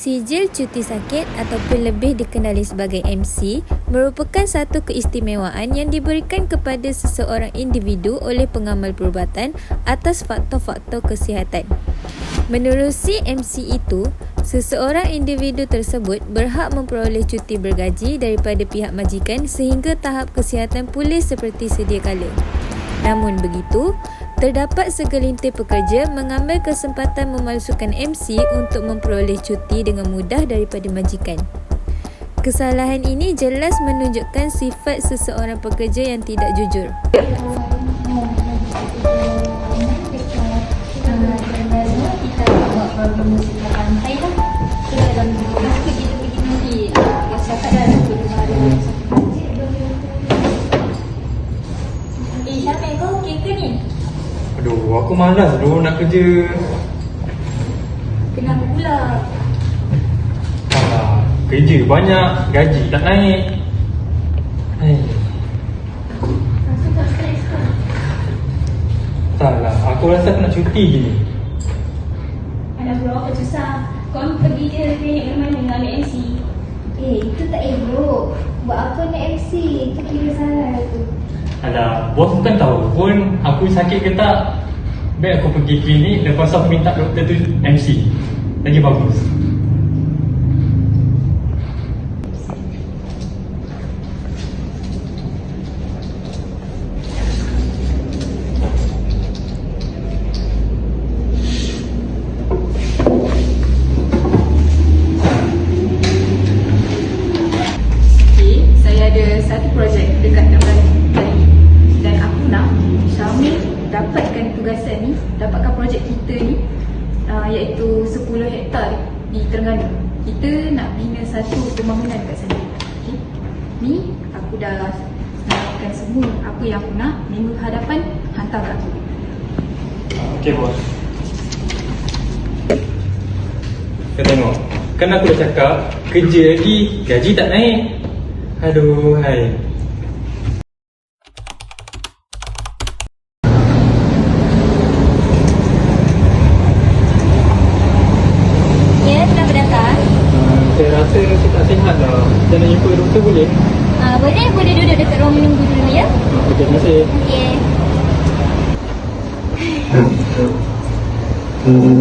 Sijil cuti sakit ataupun lebih dikenali sebagai MC merupakan satu keistimewaan yang diberikan kepada seseorang individu oleh pengamal perubatan atas faktor-faktor kesihatan. Menerusi MC itu, seseorang individu tersebut berhak memperoleh cuti bergaji daripada pihak majikan sehingga tahap kesihatan pulih seperti sedia kala. Namun begitu, terdapat segelintir pekerja mengambil kesempatan memalsukan MC untuk memperoleh cuti dengan mudah daripada majikan. Kesalahan ini jelas menunjukkan sifat seseorang pekerja yang tidak jujur. Eh, malas dulu nak kerja. Kenapa pula? Alah, kerja banyak, gaji tak naik. Hai. Rasa tak stres ke? Lah, aku rasa aku nak cuti je ni. Anak bro, apa susah? Kau pergi je klinik mana-mana dengan ambil MC. Eh, itu tak elok. Buat apa nak MC? Itu kira salah tu. Alah, bos bukan tahu pun aku sakit ke tak. Baik aku pergi klinik, lepas aku minta doktor tu MC. Lagi bagus. Ni aku dah naikkan semua apa yang aku nak minggu hadapan hantar kat aku. Okey bos. Kau tengok, kan aku dah cakap kerja lagi, gaji tak naik. Aduh, hai. Ya, kenapa datang? Uh, saya rasa saya tak sihat dah. Saya nak jumpa doktor boleh? Ah, boleh, boleh duduk dekat ruang menunggu dulu ya. Okey, terima kasih. Okey. Assalamualaikum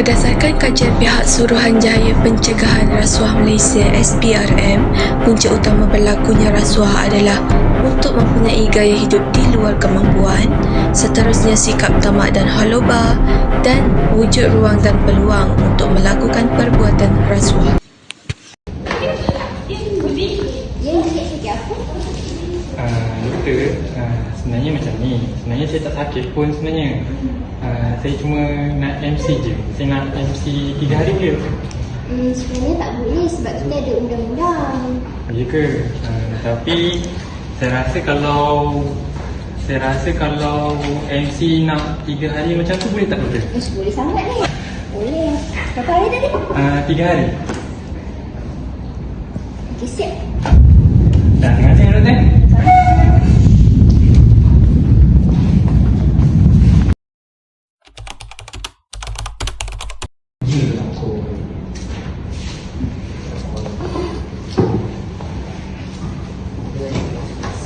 Berdasarkan kajian pihak Suruhanjaya Pencegahan Rasuah Malaysia SPRM, punca utama berlakunya rasuah adalah untuk mempunyai gaya hidup di luar kemampuan, seterusnya sikap tamak dan haloba, dan wujud ruang dan peluang untuk melakukan perbuatan rasuah. Sebenarnya macam ni. Sebenarnya saya tak sakit pun sebenarnya. Uh, saya cuma nak MC je. Saya nak MC 3 hari boleh? tak? Hmm, sebenarnya tak boleh sebab kita ada undang-undang. Ya ke? Uh, tapi saya rasa kalau saya rasa kalau MC nak 3 hari macam tu boleh tak doktor? Eh, boleh sangat ni. Boleh. Berapa hari tadi? Uh, 3 hari. Okey, siap. Dah, terima kasih doktor.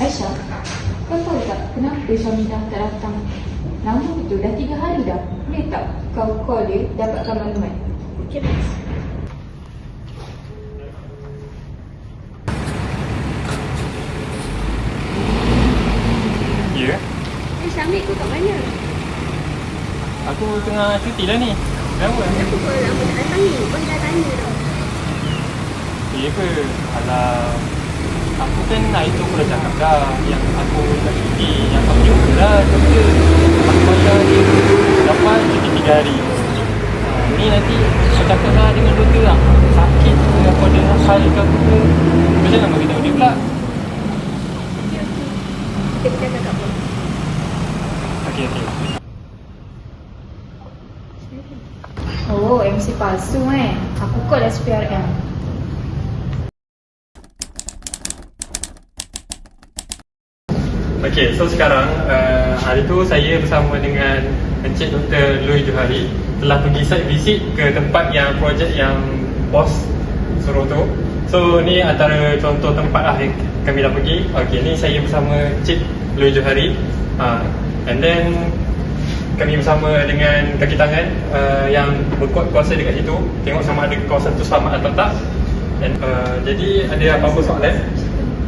Aisyah, kau tahu tak kenapa Syamilah tak datang? Lama betul, dah tiga hari dah. Boleh tak kau call dia dapatkan maklumat? Okey, Mas. Ya. Eh, Syamil kau kat mana? Aku tengah cuti lah ni. Kenapa? Aku kau lama tak datang ni. Kau dah tanya tau. Ya ke? Alah Aku kan hari tu aku dah cakap dah Yang aku nak cuti Yang aku jumpa lah doktor Aku bayar dia Dapat cuti 3 hari ha, Ni nanti Aku cakap lah dengan doktor lah Sakit ke Apa ada hal ke apa ke Kau jangan bagi tahu dia pula. Okey okey Oh, MC palsu eh. Aku call SPRM. Okey, so sekarang uh, hari tu saya bersama dengan Encik Dr. Lui Johari telah pergi site visit ke tempat yang projek yang bos suruh tu. So ni antara contoh tempat lah yang kami dah pergi. Okey, ni saya bersama Encik Lui Johari. Uh, and then kami bersama dengan kaki tangan uh, yang berkuat kuasa dekat situ tengok sama ada kawasan tu selamat atau tak And, uh, jadi ada apa-apa soalan?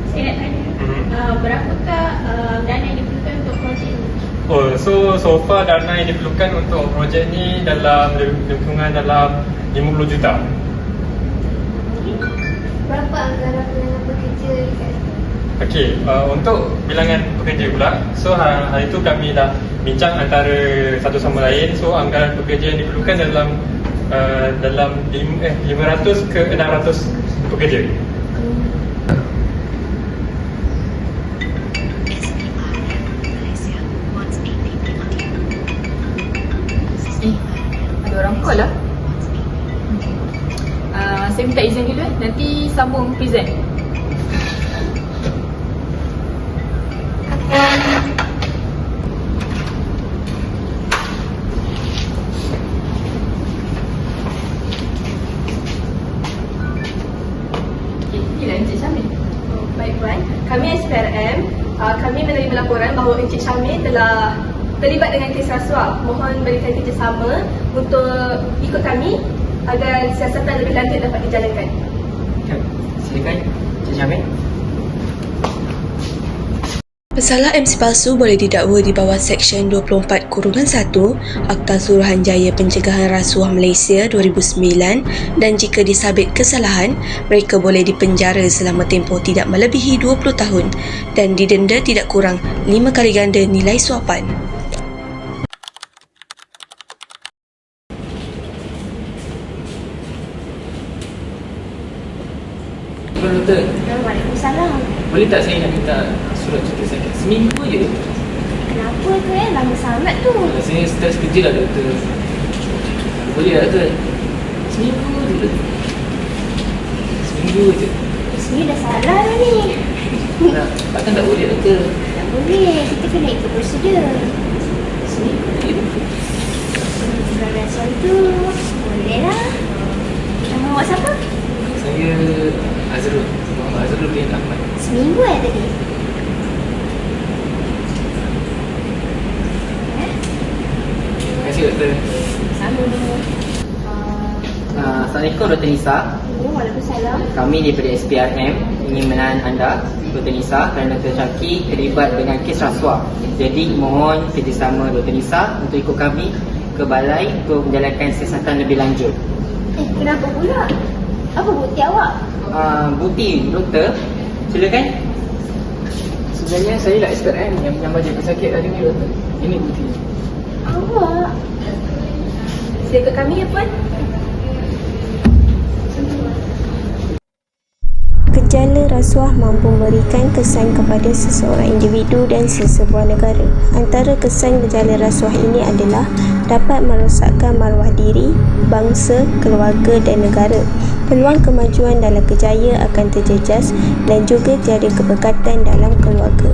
Saya nak Mhm. uh, berapakah uh, dana yang diperlukan untuk projek ini? Oh, so so far dana yang diperlukan untuk projek ni dalam lingkungan dalam 50 juta. Berapa anggaran dengan pekerja dekat situ? Okey, uh, untuk bilangan pekerja pula, so ha- hari tu kami dah bincang antara satu sama lain. So anggaran pekerja yang diperlukan dalam uh, dalam lim, eh, 500 ke 600 pekerja. Call lah. Uh, saya minta izin dulu eh. Nanti sambung present. Baik Puan, kami SPRM, uh, kami menerima laporan bahawa Encik Syamil telah terlibat dengan kes rasuah. Mohon berikan kerjasama untuk ikut kami agar siasatan lebih lanjut dapat dijalankan. Silakan, Cik Syamil. Pesalah MC palsu boleh didakwa di bawah Seksyen 24 Kurungan 1 Akta Suruhanjaya Pencegahan Rasuah Malaysia 2009 dan jika disabit kesalahan, mereka boleh dipenjara selama tempoh tidak melebihi 20 tahun dan didenda tidak kurang 5 kali ganda nilai suapan. Tuan Doktor, Waalaikumsalam. boleh tak saya nak minta surat cuti sakit seminggu je? Kenapa tu eh? Lama sangat tu. Rasanya stres kerja lah Doktor. Boleh tak Doktor? Seminggu je. Seminggu je. Sini dah salah dah ni. Nak, takkan tak boleh Doktor? Tak boleh. Kita kena ikut prosedur. Seminggu je. Bukan rasuah tu. Boleh lah. Nama awak siapa? Saya Azrul. Muhammad Azrul bin Ahmad. Seminggu eh tadi? Eh? Terima kasih Doktor. Sama dulu. Uh, Assalamualaikum Dr. Nisa Oh, Waalaikumsalam. Kami daripada SPRM ingin menahan anda Dr. Nisa kerana Dr. Syaki terlibat dengan kes rasuah Jadi mohon kerjasama Dr. Nisa untuk ikut kami ke balai untuk menjalankan siasatan lebih lanjut Eh, kenapa pula? Apa bukti awak? Uh, Bukti Doktor Silakan Sebenarnya saya lah SPRM yang menyambar dia pesakit hari ni Doktor. Ini bukti. Awak? Sila ikut kami ya Gejala rasuah mampu memberikan kesan kepada seseorang individu dan sesebuah negara. Antara kesan gejala rasuah ini adalah dapat merosakkan maruah diri, bangsa, keluarga dan negara. Peluang kemajuan dalam kejayaan akan terjejas dan juga tiada keberkatan dalam keluarga.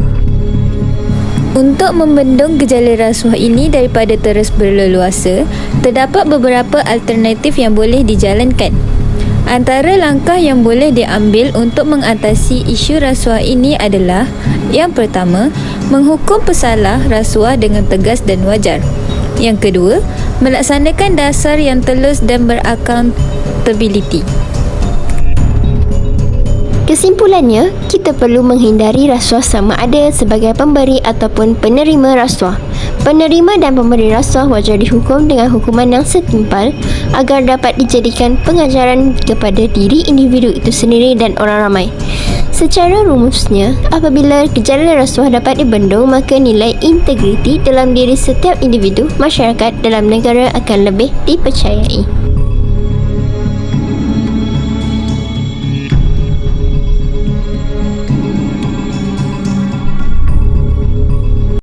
Untuk membendung gejala rasuah ini daripada terus berleluasa, terdapat beberapa alternatif yang boleh dijalankan. Antara langkah yang boleh diambil untuk mengatasi isu rasuah ini adalah yang pertama, menghukum pesalah rasuah dengan tegas dan wajar. Yang kedua, melaksanakan dasar yang telus dan beraccountability. Kesimpulannya, kita perlu menghindari rasuah sama ada sebagai pemberi ataupun penerima rasuah. Penerima dan pemberi rasuah wajar dihukum dengan hukuman yang setimpal agar dapat dijadikan pengajaran kepada diri individu itu sendiri dan orang ramai. Secara rumusnya, apabila gejala rasuah dapat dibendung, maka nilai integriti dalam diri setiap individu masyarakat dalam negara akan lebih dipercayai.